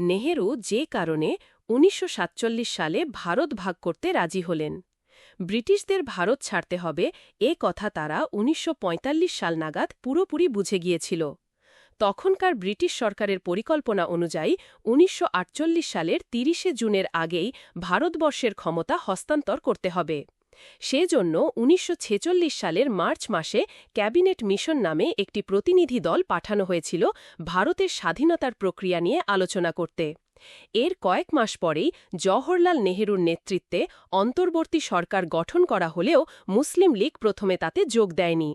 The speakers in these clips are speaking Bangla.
নেহেরু যে কারণে উনিশশো সাতচল্লিশ সালে ভারত ভাগ করতে রাজি হলেন। ব্রিটিশদের ভারত ছাড়তে হবে এ কথা তারা উনিশশো পঁয়তাল্লিশ সাল নাগাদ পুরোপুরি বুঝে গিয়েছিল। তখনকার ব্রিটিশ সরকারের পরিকল্পনা অনুযায়ী উনিশশো আটচল্লিশ সালের তিরিশে জুনের আগেই ভারতবর্ষের ক্ষমতা হস্তান্তর করতে হবে। সেজন্য উনিশশো ছেচল্লিশ সালের মার্চ মাসে ক্যাবিনেট মিশন নামে একটি প্রতিনিধি দল পাঠানো হয়েছিল ভারতের স্বাধীনতার প্রক্রিয়া নিয়ে আলোচনা করতে। এর কয়েক মাস পরেই জওহরলাল নেহরুর নেতৃত্বে অন্তর্বর্তী সরকার গঠন করা হলেও মুসলিম লীগ প্রথমে তাতে যোগ দেয়নি।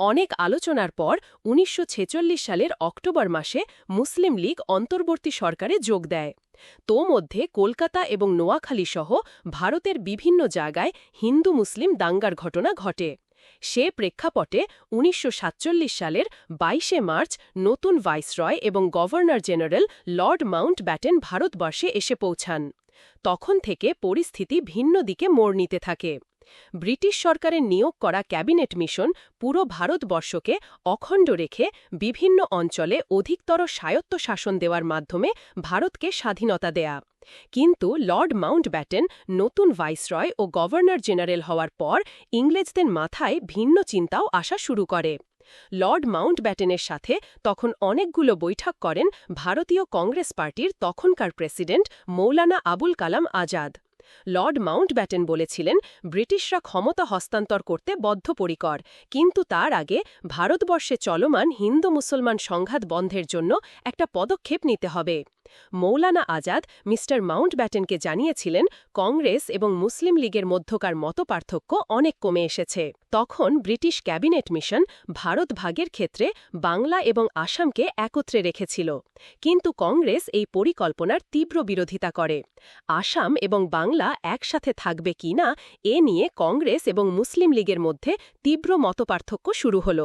অনেক আলোচনার পর উনিশশো ছেচল্লিশ সালের অক্টোবর মাসে মুসলিম লীগ অন্তর্বর্তী সরকারে যোগ দেয়। তো মধ্যে কলকাতা এবং নোয়াখালী সহ ভারতের বিভিন্ন জায়গায় হিন্দু মুসলিম দাঙ্গার ঘটনা ঘটে। সে প্রেক্ষাপটে উনিশশো সাতচল্লিশ সালের ২২শে মার্চ নতুন ভাইসরয় এবং governor general Lord Mountbatten ভারতবর্ষে এসে পৌঁছান। তখন থেকে পরিস্থিতি ভিন্ন দিকে মোড় নিতে থাকে। ব্রিটিশ সরকারের নিয়োগ করা ক্যাবিনেট মিশন পুরো ভারতবর্ষকে অখণ্ড রেখে বিভিন্ন অঞ্চলে অধিকতর স্বায়ত্ত শাসন দেওয়ার মাধ্যমে ভারতকে স্বাধীনতা দেয়া। কিন্তু লর্ড মাউন্ট ব্যাটেন নতুন ভাইসরয় ও গভর্নর জেনারেল হওয়ার পর ইংরেজদের মাথায় ভিন্ন চিন্তাও আসা শুরু করে। লর্ড মাউন্ট ব্যাটেনের সাথে তখন অনেকগুলো বৈঠক করেন ভারতীয় কংগ্রেস পার্টির তখনকার president Maulana Abul Kalam Azad. Lord Mountbatten বলেছিলেন, ব্রিটিশরা ক্ষমতা হস্তান্তর করতে বদ্ধপরিকর, কিন্তু তার আগে ভারতবর্ষে চলমান হিন্দু মুসলমান সংঘাত বন্ধের জন্য একটা পদক্ষেপ নিতে হবে। মৌলানা আজাদ মিস্টার মাউন্ট ব্যাটেনকে জানিয়েছিলেন, কংগ্রেস এবং মুসলিম লীগের মধ্যকার মতপার্থক্য অনেক কমে এসেছে। তখন ব্রিটিশ ক্যাবিনেট মিশন ভারত ভাগের ক্ষেত্রে বাংলা এবং আসামকে একত্রে রেখেছিল, কিন্তু কংগ্রেস এই পরিকল্পনার তীব্র বিরোধিতা করে। আসাম এবং বাংলা একসাথে থাকবে কি না, এ নিয়ে কংগ্রেস এবং মুসলিম লীগের মধ্যে তীব্র মতপার্থক্য শুরু হল।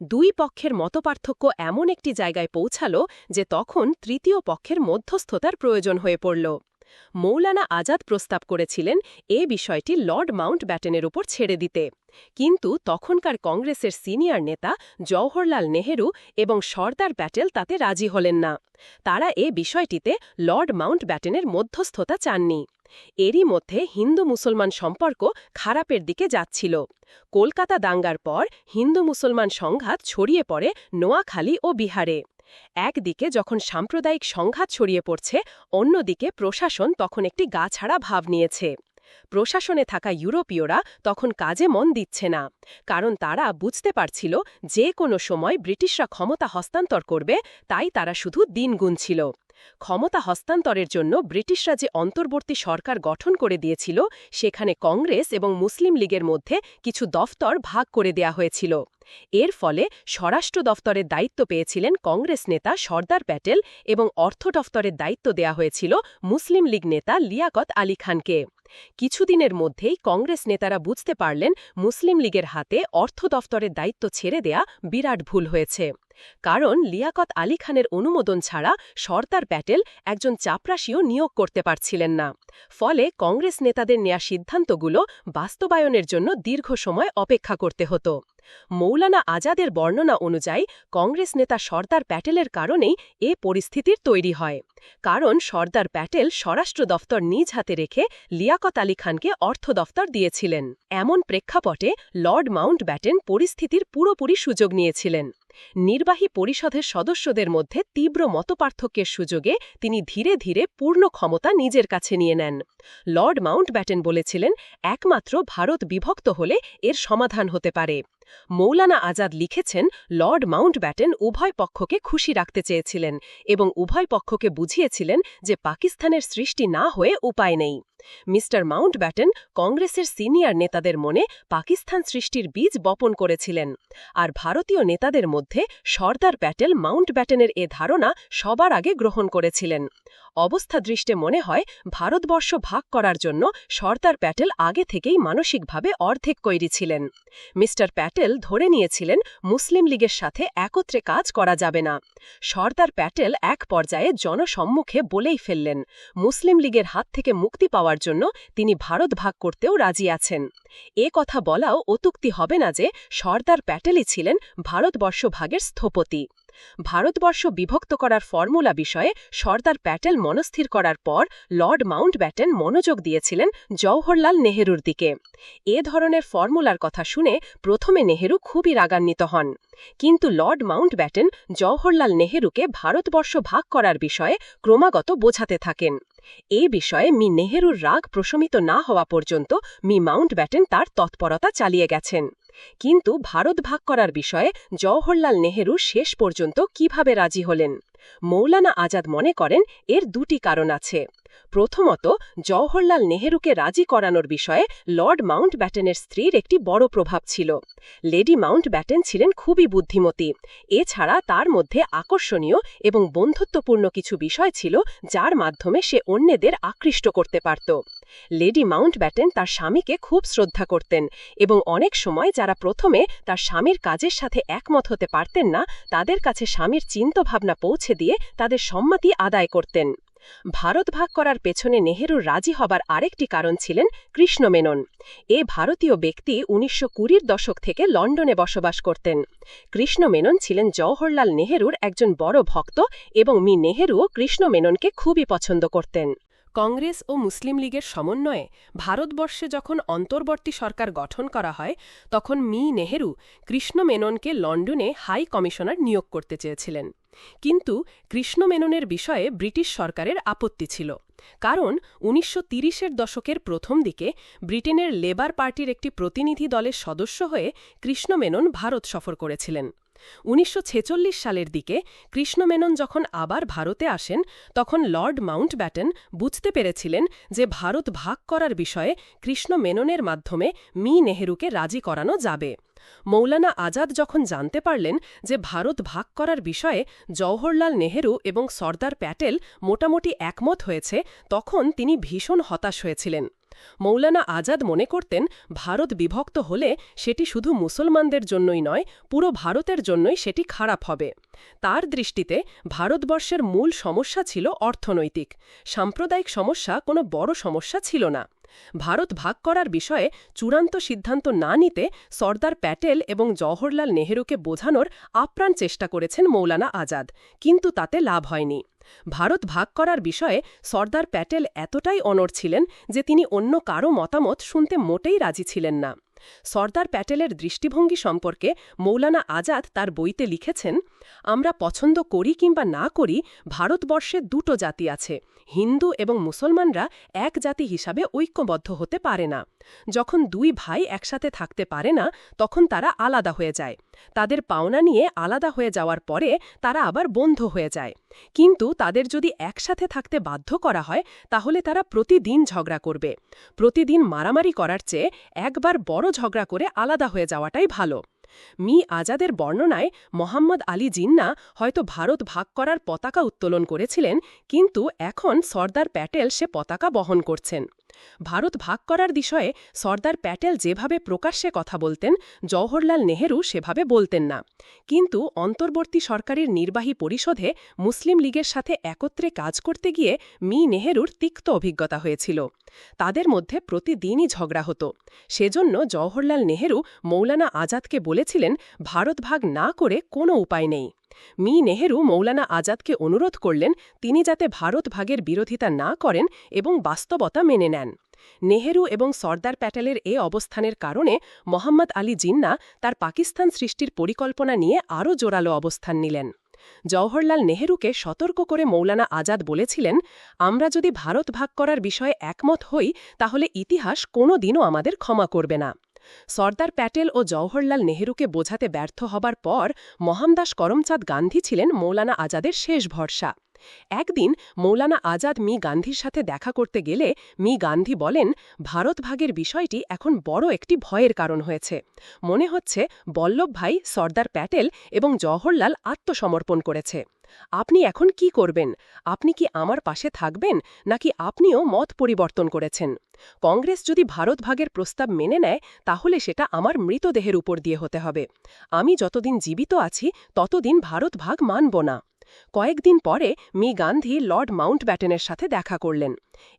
দুই পক্ষের মতপার্থক্য এমন একটি জায়গায় পৌঁছাল যে তখন তৃতীয় পক্ষের মধ্যস্থতার প্রয়োজন হয়ে পড়ল। মৌলানা আজাদ প্রস্তাব করেছিলেন এ বিষয়টি লর্ড মাউন্ট ব্যাটেনের উপর ছেড়ে দিতে। কিন্তু তখনকার কংগ্রেসের সিনিয়র নেতা জওহরলাল নেহেরু এবং সর্দার প্যাটেল তাতে রাজি হলেন না। তারা এ বিষয়টিতে লর্ড মাউন্ট ব্যাটেনের মধ্যস্থতা চাননি। এরই মধ্যে হিন্দু মুসলমান সম্পর্ক খারাপের দিকে যাচ্ছিল। কলকাতা দাঙ্গার পর হিন্দু মুসলমান সংঘাত ছড়িয়ে পড়ে নোয়াখালী ও বিহারে। একদিকে যখন সাম্প্রদায়িক সংঘাত ছড়িয়ে পড়ছে, অন্যদিকে প্রশাসন তখন একটি গা ছাড়া ভাব নিয়েছে। প্রশাসনে থাকা ইউরোপীয়রা তখন কাজে মন দিচ্ছে না, কারণ তারা বুঝতে পারছিল যে কোনো সময় ব্রিটিশরা ক্ষমতা হস্তান্তর করবে, তাই তারা শুধু দিন গুনছিল। ক্ষমতা হস্তান্তরের জন্য ব্রিটিশরা যে অন্তর্বর্তী সরকার গঠন করে দিয়েছিল, সেখানে কংগ্রেস এবং মুসলিম লীগের মধ্যে কিছু দফতর ভাগ করে দেয়া হয়েছিল। এর ফলে স্বরাষ্ট্র দফতরের দায়িত্ব পেয়েছিলেন কংগ্রেস নেতা সর্দার প্যাটেল এবং অর্থ দফতরের দায়িত্ব দেয়া হয়েছিল মুসলিম লীগ নেতা লিয়াকত আলী খানকে। কিছুদিনের মধ্যেই কংগ্রেস নেতারা বুঝতে পারলেন মুসলিম লীগের হাতে অর্থ দফতরের দায়িত্ব ছেড়ে দেয়া বিরাট ভুল হয়েছে। কারণ লিয়াকত আলী খানের অনুমোদন ছাড়া সর্দার প্যাটেল একজন চাপরাশিও নিয়োগ করতে পারছিলেন না। ফলে কংগ্রেস নেতাদের নেয়া সিদ্ধান্তগুলো বাস্তবায়নের জন্য দীর্ঘ সময় অপেক্ষা করতে হতো। মৌলানা আজাদের বর্ণনা অনুযায়ী কংগ্রেস নেতা সর্দার প্যাটেলের কারণেই এ পরিস্থিতির তৈরি হয়। কারণ সর্দার প্যাটেল স্বরাষ্ট্র দফতর নিজ হাতে রেখে লিয়াকত আলী খানকে অর্থ দফতর দিয়েছিলেন। এমন প্রেক্ষাপটে লর্ড মাউন্ট ব্যাটেন পরিস্থিতির পুরোপুরি সুযোগ নিয়েছিলেন। নির্বাহী পরিষদের সদস্যদের মধ্যে তীব্র মতপার্থক্যের সুযোগে তিনি ধীরে ধীরে পূর্ণ ক্ষমতা নিজের কাছে নিয়ে নেন। লর্ড মাউন্ট ব্যাটেন বলেছিলেন, একমাত্র ভারত বিভক্ত হলে এর সমাধান হতে পারে। মৌলানা আজাদ লিখেছেন, লর্ড মাউন্ট ব্যাটেন উভয় পক্ষকে খুশি রাখতে চেয়েছিলেন এবং উভয় পক্ষকে বুঝিয়েছিলেন যে পাকিস্তানের সৃষ্টি না হয়ে উপায় নেই। মিস্টার মাউন্ট ব্যাটেন কংগ্রেসের সিনিয়র নেতাদের মনে পাকিস্তান সৃষ্টির বীজ বপন করেছিলেন, আর ভারতীয় নেতাদের মধ্যে সর্দার প্যাটেল মাউন্ট ব্যাটেনের এ ধারণা সবার আগে গ্রহণ করেছিলেন। অবস্থা দৃষ্টে মনে হয় ভারতবর্ষ ভাগ করার জন্য সর্দার প্যাটেল আগে থেকেই মানসিকভাবে অর্ধেক কৈরি ছিলেন। মিস্টার প্যাটেল ধরে নিয়েছিলেন, মুসলিম লীগের সাথে একত্রে কাজ করা যাবে না। সর্দার প্যাটেল এক পর্যায়ে জনসম্মুখে বলেই ফেললেন, মুসলিম লীগের হাত থেকে মুক্তি পাওয়ার জন্য তিনি ভারত ভাগ করতেও রাজি আছেন। এ কথা বলাও অতুক্তি হবে না যে সর্দার প্যাটেলই ছিলেন ভারতবর্ষ ভাগের স্থপতি। ভারতবর্ষ বিভক্ত করার ফর্মুলা বিষয়ে সর্দার প্যাটেল মনস্থির করার পর লর্ড মাউন্ট ব্যাটেন মনোযোগ দিয়েছিলেন জওহরলাল নেহেরুর দিকে। এ ধরনের ফর্মুলার কথা শুনে প্রথমে নেহেরু খুবই রাগান্বিত হন। কিন্তু লর্ড মাউন্ট ব্যাটেন জওহরলাল নেহেরুকে ভারতবর্ষ ভাগ করার বিষয়ে ক্রমাগত বোঝাতে থাকেন। এ বিষয়ে মি নেহেরুর রাগ প্রশমিত না হওয়া পর্যন্ত মি মাউন্ট ব্যাটেন তার তৎপরতা চালিয়ে গেছেন। কিন্তু ভারত ভাগ করার বিষয়ে জওহরলাল নেহেরু শেষ পর্যন্ত কীভাবে রাজি হলেন? মৌলানা আজাদ মনে করেন, এর দুটি কারণ আছে। প্রথমত জওহরলাল নেহেরুকে রাজি করানোর বিষয়ে লর্ড মাউন্ট ব্যাটেনের স্ত্রীর একটি বড় প্রভাব ছিল। লেডি মাউন্ট ব্যাটেন ছিলেন খুবই বুদ্ধিমতী। এছাড়া তার মধ্যে আকর্ষণীয় এবং বন্ধুত্বপূর্ণ কিছু বিষয় ছিল যার মাধ্যমে সে অন্যদের আকৃষ্ট করতে পারত। লেডি মাউন্ট ব্যাটেন তার স্বামীকে খুব শ্রদ্ধা করতেন এবং অনেক সময় যারা প্রথমে তার স্বামীর কাজের সাথে একমত হতে পারতেন না, তাদের কাছে স্বামীর চিন্তাভাবনা পৌঁছে দিয়ে তাদের সম্মতি আদায় করতেন। ভারত ভাগ করার পেছনে নেহেরুর রাজি হবার আরেকটি কারণ ছিলেন কৃষ্ণ মেনন। এ ভারতীয় ব্যক্তি উনিশশো কুড়ির দশক থেকে লন্ডনে বসবাস করতেন। কৃষ্ণ মেনন ছিলেন জওহরলাল নেহেরুর একজন বড় ভক্ত এবং মি নেহেরুও কৃষ্ণ মেননকে খুবই পছন্দ করতেন। কংগ্রেস ও মুসলিম লীগের সমন্বয়ে ভারতবর্ষে যখন অন্তর্বর্তী সরকার গঠন করা হয়, তখন মি নেহেরু কৃষ্ণ মেননকে লন্ডনে হাই কমিশনার নিয়োগ করতে চেয়েছিলেন। কিন্তু কৃষ্ণ মেননের বিষয়ে ব্রিটিশ সরকারের আপত্তি ছিল, কারণ উনিশশো তিরিশের দশকের প্রথম দিকে ব্রিটেনের লেবার পার্টির একটি প্রতিনিধি দলের সদস্য হয়ে কৃষ্ণ মেনন ভারত সফর করেছিলেন। উনিশশো ছেচল্লিশ সালের দিকে কৃষ্ণমেনন যখন আবার ভারতে আসেন, তখন লর্ড মাউন্ট ব্যাটন বুঝতে পেরেছিলেন যে ভারত ভাগ করার বিষয়ে কৃষ্ণ মেননের মাধ্যমে মি নেহেরুকে রাজি করানো যাবে। মৌলানা আজাদ যখন জানতে পারলেন যে ভারত ভাগ করার বিষয়ে জওহরলাল নেহেরু এবং সর্দার প্যাটেল মোটামুটি একমত হয়েছে, তখন তিনি ভীষণ হতাশ হয়েছিলেন। মৌলানা আজাদ মনে করতেন, ভারত বিভক্ত হলে সেটি শুধু মুসলমানদের জন্যই নয়, পুরো ভারতের জন্যই সেটি খারাপ হবে। তার দৃষ্টিতে ভারতবর্ষের মূল সমস্যা ছিল অর্থনৈতিক। সাম্প্রদায়িক সমস্যা কোনো বড় সমস্যা ছিল না। ভারত ভাগ করার বিষয়ে চূড়ান্ত সিদ্ধান্ত না নিতে সর্দার প্যাটেল এবং জওহরলাল নেহরুকে বোঝানোর আপ্রাণ চেষ্টা করেছেন মৌলানা আজাদ, কিন্তু তাতে লাভ হয়নি। ভারত ভাগ করার বিষয়ে সর্দার প্যাটেল এতটাই অনড় ছিলেন যে তিনি অন্য কারও মতামত শুনতে মোটেই রাজি ছিলেন না। সর্দার প্যাটেলের দৃষ্টিভঙ্গি সম্পর্কে মৌলানা আজাদ তার বইতে লিখেছেন আমরা পছন্দ করি কিংবা না করি, ভারতবর্ষে দুটো জাতি আছে, হিন্দু এবং মুসলমানরা এক জাতি হিসাবে ঐক্যবদ্ধ হতে পারে না। যখন দুই ভাই একসাথে থাকতে পারে না, তখন তারা আলাদা হয়ে যায়। তাদের পাওনা নিয়ে আলাদা হয়ে যাওয়ার পরে তারা আবার বন্ধ হয়ে যায়। কিন্তু তাদের যদি একসাথে থাকতে বাধ্য করা হয়, তাহলে তারা প্রতিদিন ঝগড়া করবে। প্রতিদিন মারামারি করার চেয়ে একবার বড় ঝগড়া করে আলাদা হয়ে যাওয়াটাই ভালো। মি আজাদের বর্ণনায় মোহাম্মদ আলী জিন্না হয়তো ভারত ভাগ করার পতাকা উত্তোলন করেছিলেন, কিন্তু এখন সর্দার প্যাটেল সে পতাকা বহন করছেন। ভারত ভাগ করার বিষয়ে সর্দার প্যাটেল যেভাবে প্রকাশ্যে কথা বলতেন, জওহরলাল নেহেরু সেভাবে বলতেন না। কিন্তু অন্তর্বর্তী সরকারের নির্বাহী পরিষদে মুসলিম লীগের সাথে একত্রে কাজ করতে গিয়ে মি. নেহেরুর তিক্ত অভিজ্ঞতা হয়েছিল। তাদের মধ্যে প্রতিদিনই ঝগড়া হতো। সেজন্য জওহরলাল নেহেরু মৌলানা আজাদকে বলেছিলেন, ভারত ভাগ না করে কোনো উপায় নেই। মি নেহেরু মৌলানা আজাদকে অনুরোধ করলেন তিনি যাতে ভারত ভাগের বিরোধিতা না করেন এবং বাস্তবতা মেনে নেন। নেহেরু এবং সর্দার প্যাটেলের এ অবস্থানের কারণে মোহাম্মদ আলী জিন্না তার পাকিস্তান সৃষ্টির পরিকল্পনা নিয়ে আরও জোরালো অবস্থান নিলেন। জওহরলাল নেহেরুকে সতর্ক করে মৌলানা আজাদ বলেছিলেন, আমরা যদি ভারত ভাগ করার বিষয়ে একমত হই, তাহলে ইতিহাস কোনো দিনও আমাদের ক্ষমা করবে না। সর্দার প্যাটেল ও জওহরলাল নেহরুকে বোঝাতে ব্যর্থ হবার পর মহামদাস করমচাঁদ গান্ধী ছিলেন মৌলানা আজাদের শেষ ভরসা। একদিন মৌলানা আজাদ মি গান্ধীর সাথে দেখা করতে গেলে মি গান্ধী বলেন, ভারত ভাগের বিষয়টি এখন বড় একটি ভয়ের কারণ হয়েছে। মনে হচ্ছে বল্লভ ভাই, সর্দার প্যাটেল এবং জওহরলাল আত্মসমর্পণ করেছে। আপনি এখন কি করবেন? আপনি কি আমার পাশে থাকবেন? নাকি আপনিও মত পরিবর্তন করেছেন? কংগ্রেস যদি ভারত ভাগের প্রস্তাব মেনে নেয়, তাহলে সেটা আমার মৃতদেহের উপর দিয়ে হতে হবে। আমি যতদিন জীবিত আছি, ততদিন ভারত ভাগ মানব না। কয়েকদিন পরে মি গান্ধী লর্ড মাউন্ট ব্যাটেনের সাথে দেখা করলেন।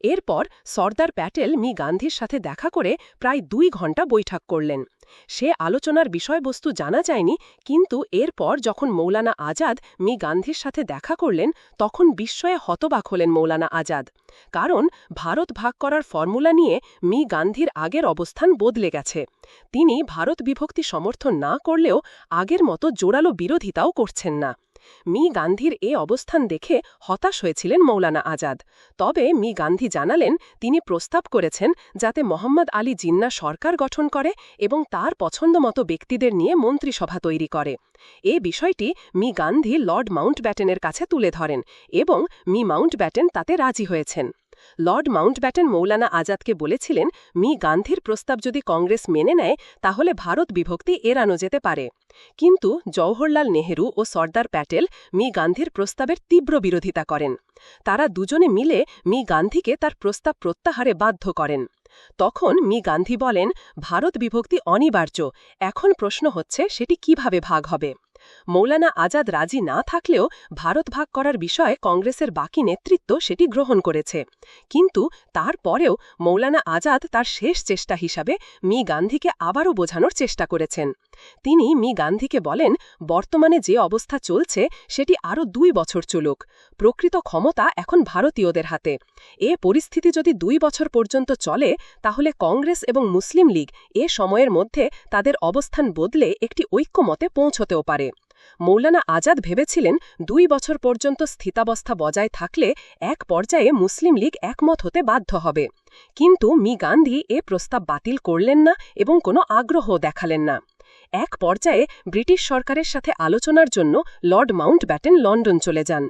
এরপর সর্দার প্যাটেল মি গান্ধীর সাথে দেখা করে প্রায় দুই ঘণ্টা বৈঠক করলেন। সে আলোচনার বিষয়বস্তু জানা যায়নি, কিন্তু এরপর যখন মৌলানা আজাদ মি গান্ধীর সাথে দেখা করলেন, তখন বিস্ময়ে হতবাক হলেন মৌলানা আজাদ। কারণ ভারত ভাগ করার ফর্মুলা নিয়ে মি গান্ধীর আগের অবস্থান বদলে গেছে। তিনি ভারত বিভক্তি সমর্থন না করলেও আগের মতো জোরালো বিরোধিতাও করছেন না। মি গান্ধীর এ অবস্থান দেখে হতাশ হয়েছিলেন মৌলানা আজাদ। তবে মি গান্ধী জানালেন, তিনি প্রস্তাব করেছেন যাতে মোহাম্মদ আলী জিন্না সরকার গঠন করে এবং তার পছন্দমতো ব্যক্তিদের নিয়ে মন্ত্রিসভা তৈরি করে। এ বিষয়টি মি গান্ধী লর্ড মাউন্ট ব্যাটেনের কাছে তুলে ধরেন এবং মি মাউন্ট ব্যাটেন তাতে রাজি হয়েছেন। লর্ড মাউন্টব্যাটেন মৌলানা আজাদকে বলেছিলেন, মি গান্ধীর প্রস্তাব যদি কংগ্রেস মেনে নেয়, তাহলে ভারত বিভক্তি এড়ানো যেতে পারে। কিন্তু জওহরলাল নেহেরু ও সর্দার প্যাটেল মি গান্ধীর প্রস্তাবের তীব্র বিরোধিতা করেন। তারা দুজনে মিলে মি গান্ধীকে তার প্রস্তাব প্রত্যাহারে বাধ্য করেন। তখন মি গান্ধী বলেন, ভারত বিভক্তি অনিবার্য। এখন প্রশ্ন হচ্ছে, সেটি কীভাবে ভাগ হবে? মৌলানা আজাদ রাজি না থাকলেও ভারত ভাগ করার বিষয়ে কংগ্রেসের বাকি নেতৃত্ব সেটি গ্রহণ করেছে। কিন্তু তারপরেও মৌলানা আজাদ তার শেষ চেষ্টা হিসাবে মি গান্ধীকে আবারও বোঝানোর চেষ্টা করেছেন। তিনি মি গান্ধীকে বলেন, বর্তমানে যে অবস্থা চলছে, সেটি আরও দুই বছর চলুক। প্রকৃত ক্ষমতা এখন ভারতীয়দের হাতে। এ পরিস্থিতি যদি দুই বছর পর্যন্ত চলে, তাহলে কংগ্রেস এবং মুসলিম লীগ এ সময়ের মধ্যে তাদের অবস্থান বদলে একটি ঐক্যমতে পৌঁছতেও পারে। মৌলানা আজাদ ভেবেছিলেন দুই বছর পর্যন্ত স্থিতাবস্থা বজায় থাকলে এক পর্যায়ে মুসলিম লীগ একমত হতে বাধ্য হবে। কিন্তু মি. গান্ধী এ প্রস্তাব বাতিল করলেন না এবং কোনো আগ্রহ দেখালেন না। এক পর্যায়ে ব্রিটিশ সরকারের সাথে আলোচনার জন্য লর্ড মাউন্ট ব্যাটেন লন্ডন চলে যান।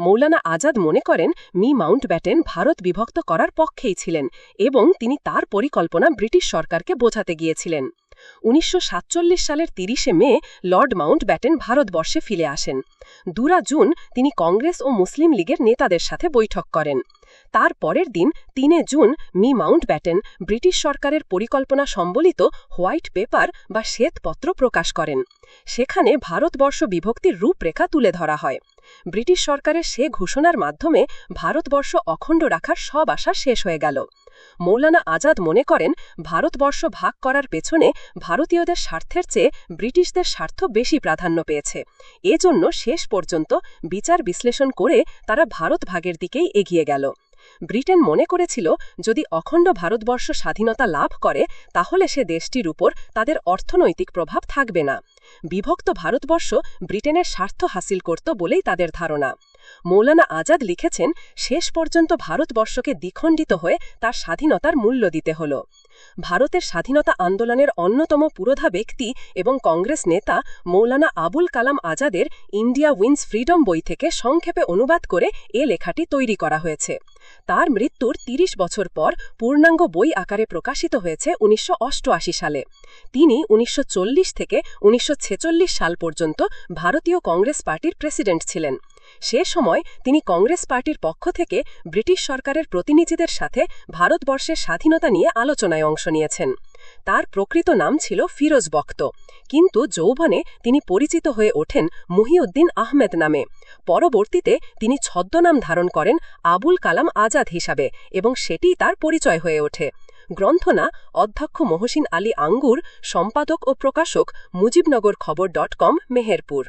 মৌলানা আজাদ মনে করেন, মি. মাউন্ট ব্যাটেন ভারত বিভক্ত করার পক্ষেই ছিলেন এবং তিনি তার পরিকল্পনা ব্রিটিশ সরকারকে বোঝাতে গিয়েছিলেন। উনিশশো সাতচল্লিশ সালের তিরিশে মে লর্ড মাউন্ট ব্যাটেন ভারতবর্ষে ফিরে আসেন। দুরা জুন তিনি কংগ্রেস ও মুসলিম লীগের নেতাদের সাথে বৈঠক করেন। তার পরের দিন তিনে June me Mountbatten British সরকারের পরিকল্পনা সম্বলিত হোয়াইট পেপার বা শ্বেতপত্র প্রকাশ করেন। সেখানে ভারতবর্ষ বিভক্তির রূপরেখা তুলে ধরা হয়। ব্রিটিশ সরকারের সে ঘোষণার মাধ্যমে ভারতবর্ষ অখণ্ড রাখার সব আশা শেষ হয়ে গেল। মৌলানা আজাদ মনে করেন, ভারতবর্ষ ভাগ করার পেছনে ভারতীয়দের স্বার্থের চেয়ে ব্রিটিশদের স্বার্থ বেশি প্রাধান্য পেয়েছে। এজন্য শেষ পর্যন্ত বিচার বিশ্লেষণ করে তারা ভারত ভাগের দিকেই এগিয়ে গেল। ব্রিটেন মনে করেছিল, যদি অখণ্ড ভারতবর্ষ স্বাধীনতা লাভ করে, তাহলে সে দেশটির উপর তাদের অর্থনৈতিক প্রভাব থাকবে না। বিভক্ত ভারতবর্ষ ব্রিটেনের স্বার্থ হাসিল করত বলেই তাদের ধারণা। মৌলানা আজাদ লিখেছেন, শেষ পর্যন্ত ভারতবর্ষকে দ্বিখণ্ডিত হয়ে তার স্বাধীনতার মূল্য দিতে হল। ভারতের স্বাধীনতা আন্দোলনের অন্যতম পুরোধা ব্যক্তি এবং কংগ্রেস নেতা মৌলানা আবুল কালাম আজাদের ইন্ডিয়া উইন্স ফ্রিডম বই থেকে সংক্ষেপে অনুবাদ করে এ লেখাটি তৈরি করা হয়েছে। তার মৃত্যুর ৩০ বছর পর পূর্ণাঙ্গ বই আকারে প্রকাশিত হয়েছে উনিশশো অষ্টআশি সালে। তিনি উনিশশো চল্লিশ থেকে উনিশশো ছেচল্লিশ সাল পর্যন্ত ভারতীয় কংগ্রেস পার্টির প্রেসিডেন্ট ছিলেন। সে সময় তিনি কংগ্রেস পার্টির পক্ষ থেকে ব্রিটিশ সরকারের প্রতিনিধিদের সাথে ভারতবর্ষের স্বাধীনতা নিয়ে আলোচনায় অংশ নিয়েছেন। তার প্রকৃত নাম ছিল ফিরোজ বক্ত। কিন্তু যৌবনে তিনি পরিচিত হয়ে ওঠেন মুহিউদ্দিন আহমেদ নামে। পরবর্তীতে তিনি ছদ্মনাম ধারণ করেন আবুল কালাম আজাদ হিসাবে এবং সেটি তার পরিচয় হয়ে ওঠে। গ্রন্থনা অধ্যক্ষ মহসিন আলী আঙ্গুর, সম্পাদক ও প্রকাশক মুজিবনগর খবর ডট কম, মেহেরপুর।